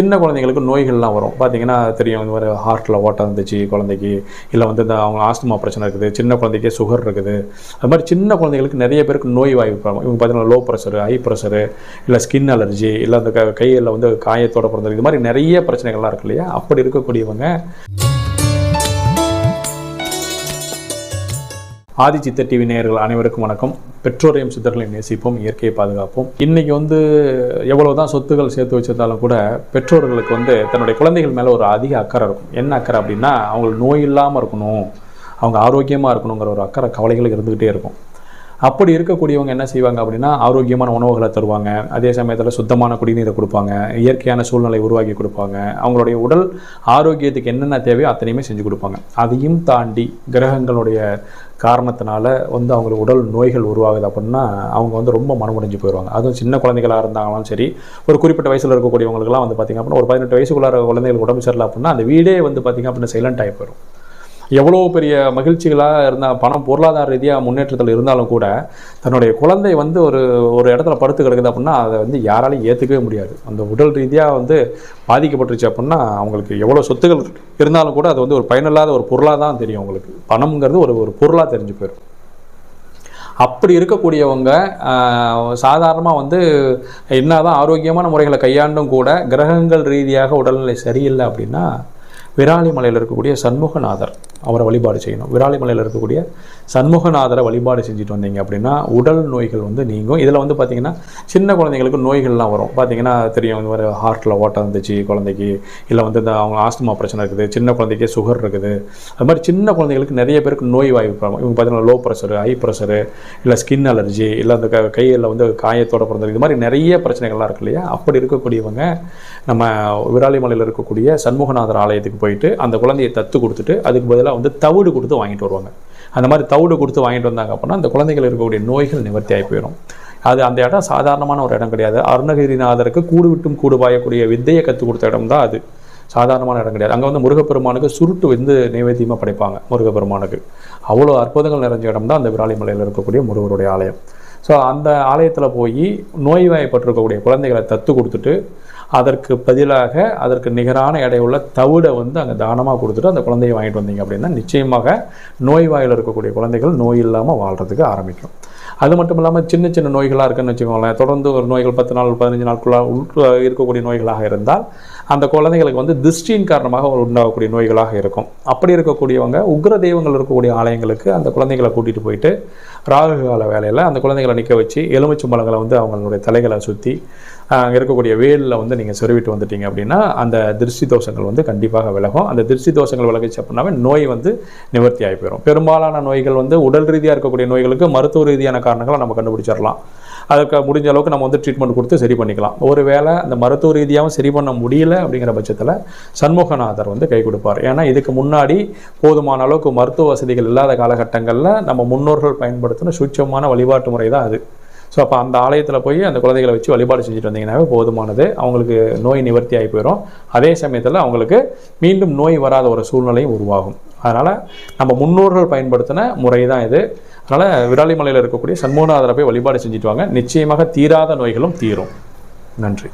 சின்ன குழந்தைங்களுக்கு நோய்கள்லாம் வரும். பார்த்தீங்கன்னா தெரியும் இந்த மாதிரி ஹார்ட்டில் ஓட்டம் இருந்துச்சு குழந்தைக்கு இல்லை வந்து இந்த அவங்க ஆஸ்துமா பிரச்சனை இருக்குது சின்ன குழந்தைக்கே சுகர் இருக்குது. அது மாதிரி சின்ன குழந்தைங்களுக்கு நிறைய பேருக்கு நோய் வாய்ப்பு இவங்க பார்த்தீங்கன்னா லோ ப்ரெஷரு ஹை ப்ரெஷரு இல்லை ஸ்கின் அலர்ஜி இல்லை அந்த க கையில் வந்து காயத்தோட பிறந்தது. இது மாதிரி நிறைய பிரச்சனைகள்லாம் இருக்கு இல்லையா? அப்படி இருக்கக்கூடியவங்க ஆதிச்சித்த டிவி நேயர்கள் அனைவருக்கும் வணக்கம். பெற்றோரையும் சித்தர்களை நேசிப்போம் இயற்கையை பாதுகாப்போம். இன்னைக்கு வந்து எவ்வளோ தான் சொத்துக்கள் சேர்த்து வச்சிருந்தாலும் கூட பெற்றோர்களுக்கு வந்து தன்னுடைய குழந்தைகள் மேலே ஒரு அதிக அக்கறை இருக்கும். என்ன அக்கறை அப்படின்னா அவங்களுக்கு நோய் இல்லாமல் இருக்கணும். அவங்க ஆரோக்கியமாக இருக்கணுங்கிற ஒரு அக்கறை கவலைகள் இருந்துக்கிட்டே இருக்கும். அப்படி இருக்கக்கூடியவங்க என்ன செய்வாங்க அப்படின்னா ஆரோக்கியமான உணவுகளை தருவாங்க. அதே சமயத்தில் சுத்தமான குடிநீரை கொடுப்பாங்க. இயற்கையான சூழ்நிலை உருவாக்கி கொடுப்பாங்க. அவங்களுடைய உடல் ஆரோக்கியத்துக்கு என்னென்ன தேவையோ அத்தனையுமே செஞ்சு கொடுப்பாங்க. அதையும் தாண்டி கிரகங்களுடைய காரணத்தினால வந்து அவங்களுக்கு உடல் நோய்கள் உருவாகுது அப்படின்னா அவங்க வந்து ரொம்ப மனமுடைஞ்சு போயிடுவாங்க. அதுவும் சின்ன குழந்தைகளாக இருந்தாலும் சரி ஒரு குறிப்பிட்ட வயசில் இருக்கக்கூடியவங்களுக்குலாம் வந்து பார்த்திங்க அப்படின்னா ஒரு பதினெட்டு வயசுக்குள்ளார குழந்தைகளுக்கு உடம்பு சரியில்லை அப்படின்னா அந்த வீடே வந்து பார்த்திங்க அப்படின்னா சைலண்ட் ஆகி போயிடும். எவ்வளோ பெரிய மகிழ்ச்சிகளாக இருந்தால் பணம் பொருளாதார ரீதியாக முன்னேற்றத்தில் இருந்தாலும் கூட தன்னுடைய குழந்தை வந்து ஒரு ஒரு இடத்துல படுத்து கிடக்குது அப்படின்னா அதை வந்து யாராலையும் ஏற்றுக்கவே முடியாது. அந்த உடல் ரீதியாக வந்து பாதிக்கப்பட்டுருச்சு அப்படின்னா அவங்களுக்கு எவ்வளோ சொத்துகள் இருந்தாலும் கூட அது வந்து ஒரு பயனில்லாத ஒரு பொருளாக தான் தெரியும் அவங்களுக்கு. பணம்ங்கிறது ஒரு ஒரு பொருளாக தெரிஞ்சு போயிடும். அப்படி இருக்கக்கூடியவங்க சாதாரணமாக வந்து என்னதான் ஆரோக்கியமான முறைகளை கையாண்டும் கூட கிரகங்கள் ரீதியாக உடல்நிலை சரியில்லை அப்படின்னா விராலிமலையில் இருக்கக்கூடிய சண்முகநாதர் அவரை வழிபாடு செய்யணும். விராலிமலையில் இருக்கக்கூடிய சண்முகநாதரை வழிபாடு செஞ்சுட்டு வந்தீங்க அப்படின்னா உடல் நோய்கள் வந்து நீங்கும். இதில் வந்து பார்த்தீங்கன்னா சின்ன குழந்தைங்களுக்கு நோய்கள்லாம் வரும். பார்த்தீங்கன்னா தெரியும் இந்த மாதிரி ஹார்ட்டில் ஓட்டம் இருந்துச்சு குழந்தைக்கு இல்லை வந்து இந்த அவங்க ஆஸ்துமா பிரச்சனை இருக்குது சின்ன குழந்தைக்கே சுகர் இருக்குது. அது மாதிரி சின்ன குழந்தைங்களுக்கு நிறைய பேருக்கு நோய் வாய்ப்பு இவங்க பார்த்தீங்கன்னா லோ ப்ரெஷரு ஹை ப்ரெஷரு இல்லை ஸ்கின் அலர்ஜி இல்லை அந்த க கையில் வந்து காயத்தோட பிறந்தது. இது மாதிரி நிறைய பிரச்சனைகள்லாம் இருக்கு இல்லையா? அப்படி இருக்கக்கூடியவங்க நம்ம விராலிமலையில் இருக்கக்கூடிய சண்முகநாதர் ஆலயத்துக்கு போயிட்டு அந்த குழந்தையை தத்து கொடுத்துட்டு அதுக்கு பதிலாக வந்து தவிடு கொடுத்து வாங்கிட்டு வருவாங்க. அந்த மாதிரி தவிடு கொடுத்து வாங்கிட்டு வந்தாங்க அப்படின்னா அந்த குழந்தைகள் இருக்கக்கூடிய நோய்கள் நிவர்த்தி ஆகி போயிடும் அது அந்த இடம் சாதாரணமான ஒரு இடம் கிடையாது. அருணகிரிநாதருக்கு கூடு விட்டும் கூடு பாயக்கூடிய வித்தையை கற்றுக் கொடுத்த இடம் தான் அது. சாதாரணமான இடம் கிடையாது. அங்கே வந்து முருகப்பெருமானுக்கு சுருட்டு வந்து நைவேத்தியமாக படைப்பாங்க முருகப்பெருமானுக்கு. அவ்வளோ அற்புதங்கள் நிறைஞ்ச இடம் தான் அந்த விராலிமலையில் இருக்கக்கூடிய முருகருடைய ஆலயம். ஸோ அந்த ஆலயத்தில் போய் நோய்வாய்ப்பட்டிருக்கக்கூடிய குழந்தைகளை தத்து கொடுத்துட்டு அதற்கு பதிலாக அதற்கு நிகரான எடையுள்ள தவிடை வந்து அங்கே தானமாக கொடுத்துட்டு அந்த குழந்தையை வாங்கிட்டு வந்தீங்க அப்படின்னா நிச்சயமாக நோய்வாயில் இருக்கக்கூடிய குழந்தைகள் நோய் இல்லாமல் வாழ்கிறதுக்கு ஆரம்பிக்கும். அது மட்டும் இல்லாமல் சின்ன சின்ன நோய்களாக இருக்குன்னு வச்சுக்கோங்களேன். தொடர்ந்து ஒரு நோய்கள் பத்து நாள் பதினஞ்சு நாட்குள்ளாக உள் இருக்கக்கூடிய நோய்களாக இருந்தால் அந்த குழந்தைகளுக்கு வந்து திருஷ்டியின் காரணமாக உண்டாகக்கூடிய நோய்களாக இருக்கும். அப்படி இருக்கக்கூடியவங்க உக்ர தெய்வங்கள் இருக்கக்கூடிய ஆலயங்களுக்கு அந்த குழந்தைகளை கூட்டிகிட்டு போயிட்டு ராகு கால வேலையில் அந்த குழந்தைகளை நிற்க வச்சு எலுமிச்சம்பழங்களை வந்து அவங்களுடைய தலைகளை சுற்றி அங்கே இருக்கக்கூடிய வேலில் வந்து நீங்கள் சொருவிட்டு வந்துட்டீங்க அப்படின்னா அந்த திருஷ்டி தோஷங்கள் வந்து கண்டிப்பாக விலகும். அந்த திருஷ்டி தோஷங்கள் விலகிச்சு அப்படின்னாவே நோய் வந்து நிவர்த்தி ஆகி போயிடும் பெரும்பாலான நோய்கள் வந்து உடல் ரீதியாக இருக்கக்கூடிய நோய்களுக்கு மருத்துவ ரீதியான காரணங்களை நம்ம கண்டுபிடிச்சிடலாம். அதுக்கு முடிஞ்ச அளவுக்கு நம்ம வந்து ட்ரீட்மெண்ட் கொடுத்து சரி பண்ணிக்கலாம். ஒருவேளை அந்த மருத்துவ ரீதியாகவும் சரி பண்ண முடியல அப்படிங்கிற பட்சத்தில் சண்முகநாதர் வந்து கை கொடுப்பார். ஏன்னா இதுக்கு முன்னாடி போதுமான அளவுக்கு மருத்துவ வசதிகள் இல்லாத காலகட்டங்களில் நம்ம முன்னோர்கள் பயன்படுத்தின சுட்சமான வழிபாட்டு முறை தான் அது. ஸோ அப்போ அந்த ஆலயத்தில் போய் அந்த குழந்தைகளை வச்சு வழிபாடு செஞ்சுட்டு வந்தீங்கன்னாவே போதுமானது. அவங்களுக்கு நோய் நிவர்த்தி ஆகி போயிடும் அதே சமயத்தில் அவங்களுக்கு மீண்டும் நோய் வராத ஒரு சூழ்நிலையும் உருவாகும். அதனால் நம்ம முன்னோர்கள் பயன்படுத்தின முறை தான் இது. அதனால் விராலிமலையில் இருக்கக்கூடிய சண்முகநாதரை போய் வழிபாடு செஞ்சுட்டு வாங்க. நிச்சயமாக தீராத நோய்களும் தீரும். நன்றி.